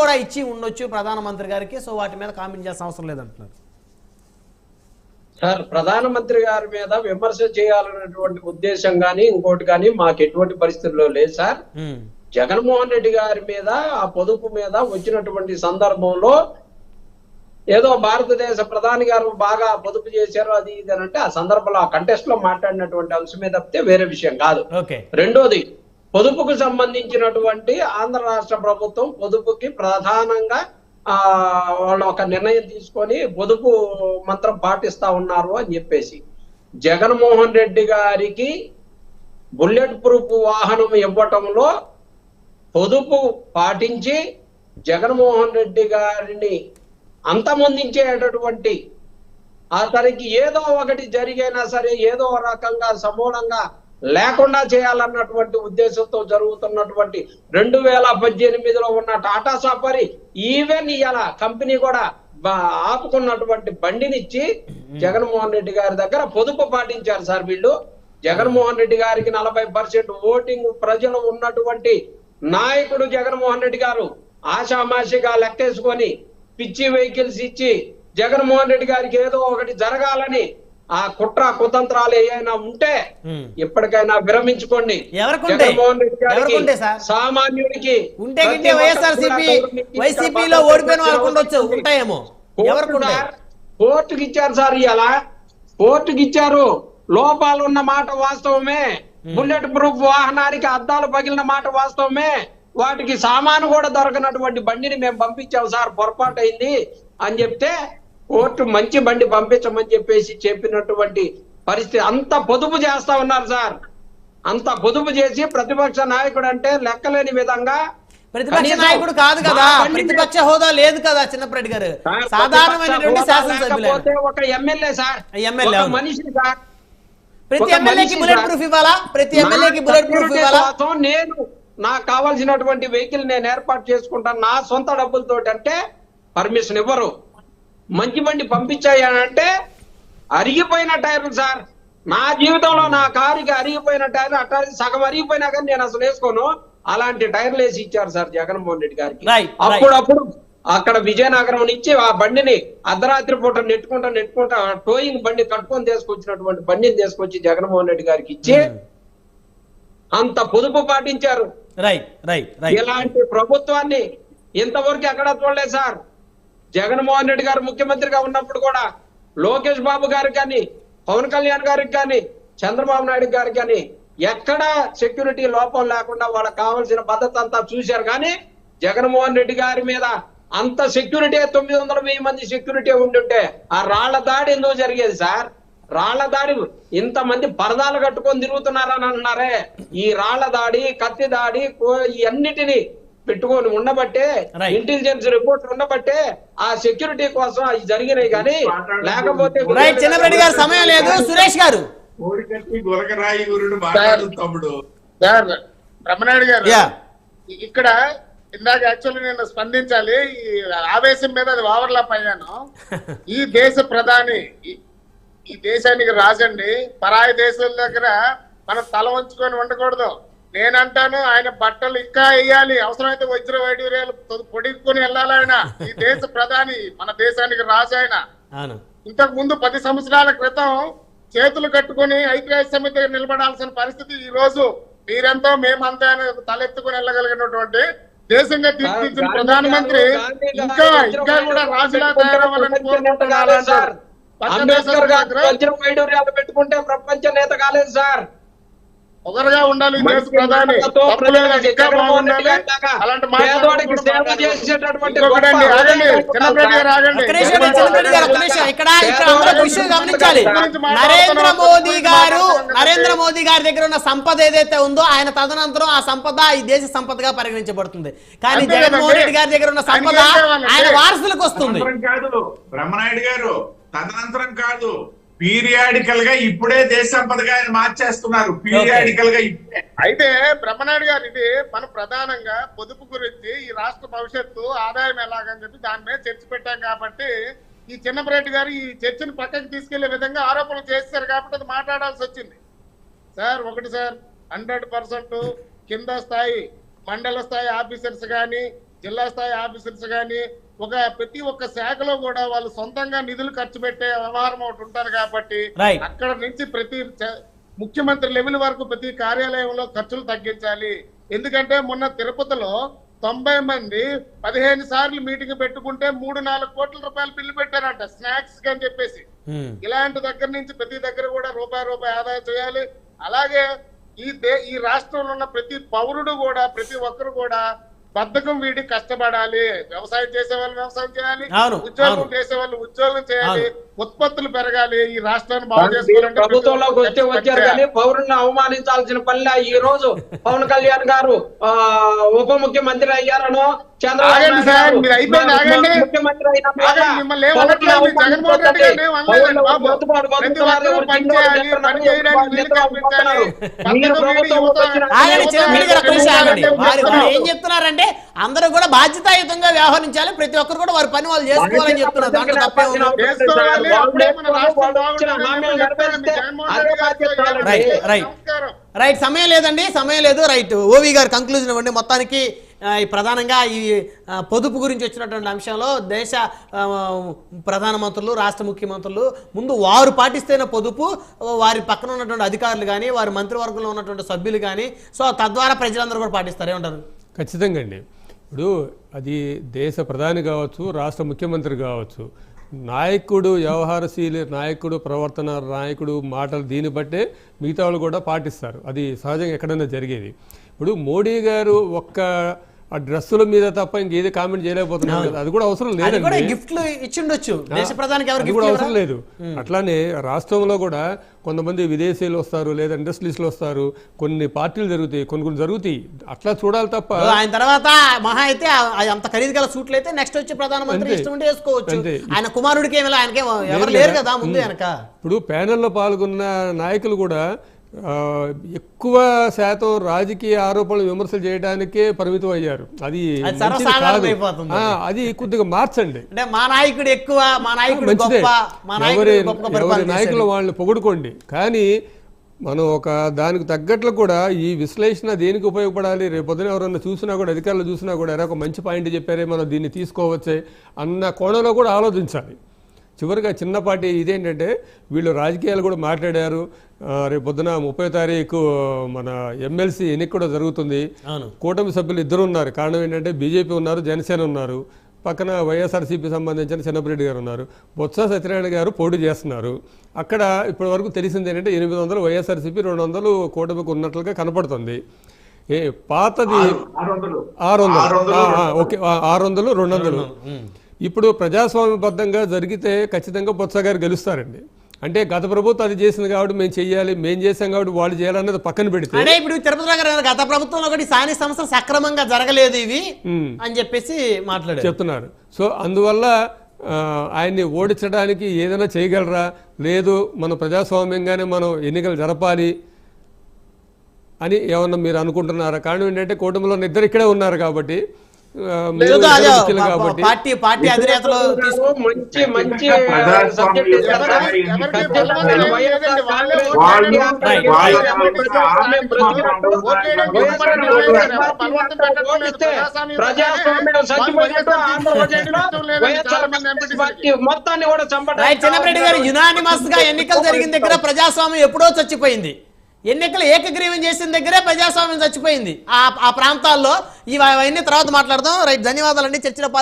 కూడా ఇచ్చి ఉండొచ్చు ప్రధానమంత్రి గారికి సో వాటి మీద కామెంట్ చేయాల్సిన అవసరం లేదంటున్నారు. సార్ ప్రధానమంత్రి గారి మీద విమర్శ చేయాలన్నటువంటి ఉద్దేశం గాని ఇంకోటి కానీ మాకు ఎటువంటి పరిస్థితుల్లో లేదు సార్. జగన్మోహన్ రెడ్డి గారి మీద ఆ పొదుపు మీద వచ్చినటువంటి సందర్భంలో ఏదో భారతదేశ ప్రధాని గారు బాగా పొదుపు చేశారు అది ఇది అని అంటే ఆ సందర్భంలో ఆ కంటెస్ట్లో మాట్లాడినటువంటి అంశమే తప్పితే వేరే విషయం కాదు. ఓకే. రెండోది పొదుపుకు సంబంధించినటువంటి ఆంధ్ర రాష్ట్ర ప్రభుత్వం పొదుపుకి ప్రధానంగా ఆ వాళ్ళు ఒక నిర్ణయం తీసుకొని పొదుపు మంత్రం పాటిస్తా ఉన్నారు అని చెప్పేసి. జగన్మోహన్ రెడ్డి గారికి బుల్లెట్ ప్రూఫ్ వాహనం ఇవ్వటంలో పొదుపు పాటించి జగన్మోహన్ రెడ్డి గారిని అంతమొందించేటటువంటి అతనికి ఏదో ఒకటి జరిగైనా సరే ఏదో ఒక రకంగా సమూలంగా లేకుండా చేయాలన్నటువంటి ఉద్దేశంతో జరుగుతున్నటువంటి రెండు వేల పద్దెనిమిదిలో ఉన్న టాటా సఫారీ ఈవెన్ ఇలా కంపెనీ కూడా బా- ఆపుకున్నటువంటి బండినిచ్చి జగన్మోహన్ రెడ్డి గారి దగ్గర పొదుపు పాటించారు సార్ వీళ్ళు. జగన్మోహన్ రెడ్డి గారికి నలభై పర్సెంట్ ఓటింగ్ ప్రజలు ఉన్నటువంటి నాయకుడు జగన్మోహన్ రెడ్డి గారు ఆషామాషిగా లెక్కేసుకొని పిచ్చి వెహికల్స్ ఇచ్చి జగన్మోహన్ రెడ్డి గారికి ఏదో ఒకటి జరగాలని ఆ కుట్ర కుతంత్రాలు ఏమైనా ఉంటే ఉమ్. ఇప్పటికైనా విరమించుకోండి? జగన్మోహన్ రెడ్డి గారికి? సామాన్యుడికి ఉంటే వైసీపీలో ఓడిపోయిన వాళ్ళకు ఉండొచ్చు. ఉంటాయేమో? కోర్టుకి ఇచ్చారు సార్ ఇవాళ కోర్టుకి ఇచ్చారు. లోపాలు ఉన్న మాట వాస్తవమే. బుల్లెట్ ప్రూఫ్ వాహనానికి అద్దాలు పగిలిన మాట వాస్తవమే. వాటికి సామాను కూడా దొరకనటువంటి బండిని మేము పంపించాం సార్. పొరపాటు అయింది అని చెప్తే కోర్టు మంచి బండి పంపించమని చెప్పేసి చెప్పినటువంటి పరిస్థితి అంత పొదుపు చేస్తా ఉన్నారు సార్. అంత పొదుపు చేసి ప్రతిపక్ష నాయకుడు అంటే లెక్కలేని విధంగా ప్రతిపక్ష నాయకుడు కాదు కదా. ప్రతిపక్ష హోదా లేదు కదా చిన్నప్పటి గారు. సాధారణమైనటువంటి శాసనసభ్యులు. ఒక ఎమ్మెల్యే సార్. ఎమ్మెల్యే. మనిషి సార్. ప్రతి ఒక ఎమ్మెల్యేకి మనిషి బుల్లెట్ సార్. ప్రూఫ్ ఇవ్వాలా? ప్రతి ఎమ్మెల్యేకి నా బుల్లెట్ ప్రూఫ్ security ఇవ్వాలా? కోసం నేను నాకు కావాల్సినటువంటి వెహికల్ నేను ఏర్పాటు చేసుకుంటాను. నా సొంత డబ్బులతో అంటే పర్మిషన్ ఇవ్వరు. మంచి బండి పంపించాయి అని అంటే అరిగిపోయిన టైర్లు సార్. నా జీవితంలో నా కారుకి అరిగిపోయిన టైర్లు అట్టా సగం అరిగిపోయినా కానీ నేను అసలు వేసుకోను. అలాంటి టైర్లు వేసి ఇచ్చారు సార్ జగన్మోహన్ రెడ్డి గారికి. అప్పుడప్పుడు అక్కడ విజయనగరం నుంచి ఆ బండిని అర్ధరాత్రి పూట నెట్టుకుంటా నెట్టుకుంటా టోయింగ్ బండి కట్టుకొని తీసుకొచ్చినటువంటి బండిని తీసుకొచ్చి జగన్మోహన్ రెడ్డి గారికి ఇచ్చి అంత పొదుపు పాటించారు. ఇలాంటి ప్రభుత్వాన్ని ఇంతవరకు ఎక్కడ చూడలేదు సార్. జగన్మోహన్ రెడ్డి గారు ముఖ్యమంత్రిగా ఉన్నప్పుడు కూడా లోకేష్ బాబు గారికి కానీ పవన్ కళ్యాణ్ గారికి కానీ చంద్రబాబు నాయుడు గారికి కానీ ఎక్కడా సెక్యూరిటీ లోపం లేకుండా వాళ్ళకి కావాల్సిన భద్రత అంతా చూశారు. కానీ జగన్మోహన్ రెడ్డి గారి మీద అంత సెక్యూరిటీ తొమ్మిది వందల వెయ్యి మంది సెక్యూరిటీ ఉండుంటే ఆ రాళ్ళ దాడి ఎందుకు జరిగేది సార్? రాళ్ళ దాడి ఇంతమంది పరదాలు కట్టుకొని తిరుగుతున్నారని అంటున్నారే ఈ రాళ్ళ దాడి కత్తి దాడి కో- పెట్టుకొని ఉండబట్టే. ఇంటెలిజెన్స్ రిపోర్ట్ ఉండబట్టే ఆ సెక్యూరిటీ కోసం అవి జరిగినాయి కానీ లేకపోతే రైట్ చిన్నరెడ్డి గారు సమయం లేదు. సురేష్ గారు. కోడికట్టి గులకరాయి గురుడు మాట్లాడు తమ్ముడు. సార్ బ్రహ్మనాయుడు గారు ఇక్కడ ఇందాక యాక్చువల్లీ నేను స్పందించాలి ఈ ఆవేశం మీద అది ఓవర్లాప్ అయ్యాను. ఈ దేశ ప్రధాని ఈ- ఈ దేశానికి రాజండి పరాయి దేశాల దగ్గర మనం తల వంచుకొని ఉండకూడదు. నేనంటాను ఆయన బట్టలు ఇంకా వేయాలి. అవసరమైతే వజ్ర వైడూర్యాలు పొడిక్కుని వెళ్ళాలి ఆయన. ఈ దేశ ప్రధాని మన దేశానికి రాజు ఆయన. ఇంతకు ముందు పది సంవత్సరాల క్రితం చేతులు కట్టుకొని ఐక్యరాజ్య సమితి నిలబడాల్సిన పరిస్థితి ఈ రోజు మీరెంతో మేమంతా అని తలెత్తుకుని వెళ్ళగలిగినటువంటి దేశంగా తీర్చిదిద్దిన ప్రధానమంత్రి ఇంకా ఇంకా కూడా రాజులా పెట్టుకుంటే తయారవ్వాలని కోరుకుంటున్నారు పెట్టుకుంటే ప్రపంచ నేత కాలేదు సార్. ఒకరుగా ఉండాలి ప్రధాని అలాంటి గమనించాలి. నరేంద్ర మోదీ గారు నరేంద్ర మోదీ గారి దగ్గర ఉన్న సంపద ఏదైతే ఉందో ఆయన తదనంతరం ఆ సంపద ఈ దేశ సంపదగా పరిగణించబడుతుంది. కానీ జగన్మోహన్. రెడ్డి గారి దగ్గర ఉన్న సంపద ఆయన వారసులకు వస్తుంది. కాదు బ్రహ్మనాయుడు గారు తదనంతరం కాదు. పీరియాడికల్గా ఇప్పుడే దేశ సంపదగా ఆయన మార్చేస్తున్నారు. పీరియాడికల్గా అయితే బ్రహ్మనాయుడు గారు ఇది మనం ప్రధానంగా పొదుపు గురించి ఈ రాష్ట్ర భవిష్యత్తు ఆదాయం ఎలాగని చెప్పి దాని మీద చర్చ పెట్టాం కాబట్టి ఈ చిన్నపరెడ్డి గారు ఈ చర్చను పక్కకి తీసుకెళ్ళే విధంగా ఆరోపణలు చేస్తారు కాబట్టి అది మాట్లాడాల్సి వచ్చింది. సార్ ఒకటి సార్ హండ్రెడ్ పర్సెంట్ కింద స్థాయి మండల స్థాయి ఆఫీసర్స్ కానీ జిల్లా స్థాయి ఆఫీసర్స్ కానీ ఒక ప్రతి ఒక్క శాఖలో కూడా వాళ్ళు సొంతంగా నిధులు ఖర్చు పెట్టే వ్యవహారం ఒకటి ఉంటారు కాబట్టి. అక్కడ నుంచి ప్రతి ముఖ్యమంత్రి లెవెల్ వరకు ప్రతి కార్యాలయంలో ఖర్చులు తగ్గించాలి ఎందుకంటే మొన్న తిరుపతిలో తొంభై మంది పదిహేను సార్లు మీటింగ్ పెట్టుకుంటే మూడు నాలుగు కోట్ల రూపాయలు బిల్లు పెట్టారంట స్నాక్స్ అని చెప్పేసి ఉమ్. ఇలాంటి దగ్గర నుంచి ప్రతి దగ్గర కూడా రూపాయి రూపాయి ఆదాయం చేయాలి అలాగే ఈ దే ఈ రాష్ట్రంలో ఉన్న ప్రతి పౌరుడు కూడా ప్రతి ఒక్కరు కూడా బద్ధకం వీడి కష్టపడాలి వ్యవసాయం చేసే వాళ్ళు వ్యవసాయం చేయాలి ఉద్యోగం. చేసే వాళ్ళు ఉద్యోగం చేయాలి. ఉత్పత్తులు పెరగాలి ఈ రాష్ట్రాన్ని బాగు చేసుకోవాలంటే ప్రభుత్వంలోకి ఖర్చు వచ్చారు. కానీ పౌరుల్ని అవమానించాల్సిన పనిలే ఈ రోజు పవన్ కళ్యాణ్ గారు ఆ, ఉప ముఖ్యమంత్రి అయ్యారనో ఏం చెప్తున్నారంటే అందరూ కూడా బాధ్యతాయుతంగా వ్యవహరించాలి ప్రతి ఒక్కరు కూడా వారి పని వాళ్ళు చేసుకోవాలని చెప్తున్నారు. దాంట్లో తప్పే. Right, right. రైట్ సమయం లేదండి సమయం లేదు. రైట్ ఓవి గారు కంక్లూజన్ ఇవ్వండి. మొత్తానికి ప్రధానంగా ఈ పొదుపు గురించి వచ్చినటువంటి అంశంలో దేశ ప్రధానమంత్రులు రాష్ట్ర ముఖ్యమంత్రులు ముందు వారు పాటిస్తేనే పొదుపు వారి పక్కన ఉన్నటువంటి అధికారులు కానీ వారి మంత్రివర్గంలో ఉన్నటువంటి సభ్యులు కానీ సో తద్వారా ప్రజలందరూ కూడా పాటిస్తారు ఏమంటారు? ఖచ్చితంగా అండి. ఇప్పుడు అది దేశ ప్రధాని కావచ్చు రాష్ట్ర ముఖ్యమంత్రి కావచ్చు నాయకుడు వ్యవహారశీలి నాయకుడు ప్రవర్తన నాయకుడు మాటలు దీన్ని బట్టే మిగతా వాళ్ళు కూడా పాటిస్తారు. అది సహజంగా ఎక్కడైనా జరిగేది. ఇప్పుడు మోడీ గారు ఒక్క ఆ డ్రెస్సుల మీద తప్ప ఇంకేది కామెంట్ చేయలేకపోతున్నారు కదా. అది కూడా అవసరం లేదండి. గిఫ్ట్లు ఇచ్చిండొచ్చు. దేశ ప్రధానికి ఎవరు అది గిఫ్ట్ కూడా అవసరం లేదు. అట్లానే రాష్ట్రంలో కూడా కొంతమంది విదేశీయులు వస్తారు లేదా ఇండస్ట్రీస్లో వస్తారు. కొన్ని పార్టీలు జరుగుతాయి కొన్ని కొన్ని జరుగుతాయి. అట్లా చూడాలి తప్ప ఆయన తర్వాత మహా అయితే అంత ఖరీదు గల సూట్లు అయితే నెక్స్ట్ వచ్చి ప్రధానమంత్రి. ఇష్టం ఉంటే వేసుకోవచ్చు. ఆయన కుమారుడికి ఏమి ఆయనకే ఎవరు లేదు. లేరు కదా. ముందు వెనక. ఇప్పుడు ప్యానెల్లో పాల్గొన్న నాయకులు కూడా ఎక్కువ శాతం రాజకీయ ఆరోపణలు విమర్శలు చేయడానికే పరిమితం అయ్యారు. అది అది కొద్దిగా మార్చండి. అంటే మా నాయకుడు ఎక్కువ మా నాయకుడు ఎవరి నాయకులు. వాళ్ళని పొగుడుకోండి. కానీ మనం ఒక దానికి తగ్గట్లు కూడా ఈ విశ్లేషణ దేనికి ఉపయోగపడాలి? రేపు పొద్దున ఎవరన్నా చూసినా కూడా అధికారులు చూసినా కూడా ఒక మంచి పాయింట్ చెప్పారే మనం దీన్ని తీసుకోవచ్చే అన్న కోణంలో కూడా ఆలోచించాలి. చివరిగా చిన్నపాటి ఇదేంటంటే వీళ్ళు రాజకీయాలు కూడా మాట్లాడారు. రేపు పొద్దున ముప్పై తారీఖు మన ఎమ్మెల్సీ ఎన్నిక కూడా జరుగుతుంది. కూటమి సభ్యులు ఇద్దరు ఉన్నారు. కారణం ఏంటంటే బీజేపీ ఉన్నారు జనసేన ఉన్నారు. పక్కన వైఎస్ఆర్సీపీ సంబంధించిన చిన్నపిరెడ్డి గారు ఉన్నారు. బొత్స సత్యనారాయణ గారు పోటీ చేస్తున్నారు. అక్కడ ఇప్పటి వరకు తెలిసింది ఏంటంటే ఎనిమిది వందలు వైఎస్ఆర్సీపీ రెండు వందలు కూటమికి ఉన్నట్లుగా కనపడుతుంది. ఏ పాతది ఆరు వందలు. ఆరు వందలు. ఓకే. ఆరు వందలు రెండు వందలు. ఇప్పుడు ప్రజాస్వామ్యబద్ధంగా జరిగితే ఖచ్చితంగా బొత్స గారు గెలుస్తారండి. అంటే గత ప్రభుత్వం అది చేసింది కాబట్టి మేము చెయ్యాలి మేము చేసాం కాబట్టి వాళ్ళు చేయాలన్నది పక్కన పెడితే అంటే ఇప్పుడు తిరుపతి నగర్ గారు గత ప్రభుత్వంలో ఒకటి స్థానిక సంస్థలు సక్రమంగా జరగలేదు ఇవి. అని చెప్పేసి మాట్లాడారు. చెప్తున్నారు. సో అందువల్ల ఆయన్ని ఓడించడానికి ఏదైనా చేయగలరా? లేదు మన ప్రజాస్వామ్యంగానే మనం ఎన్నికలు జరపాలి అని ఏమన్నా మీరు అనుకుంటున్నారా? కారణం ఏంటంటే కూటమిలో ఇద్దరు ఇక్కడే ఉన్నారు కాబట్టి పార్టీ పార్టీ అధినేతలు తీసుకు మంచి మంచి మొత్తాన్ని కూడా చంపడం రైట్ చిన్నప్పరెడ్డి గారు యునానిమస్గా ఎన్నికలు జరిగిన దగ్గర ప్రజాస్వామ్యం ఎప్పుడో చచ్చిపోయింది ఎన్నికలు ఏకగ్రీవం చేసిన దగ్గరే ప్రజాస్వామ్యం చచ్చిపోయింది. ఆ ఆ ప్రాంతాల్లో ఇవన్నీ తర్వాత మాట్లాడదాం. రైట్ ధన్యవాదాలండి. చర్చలో పాలు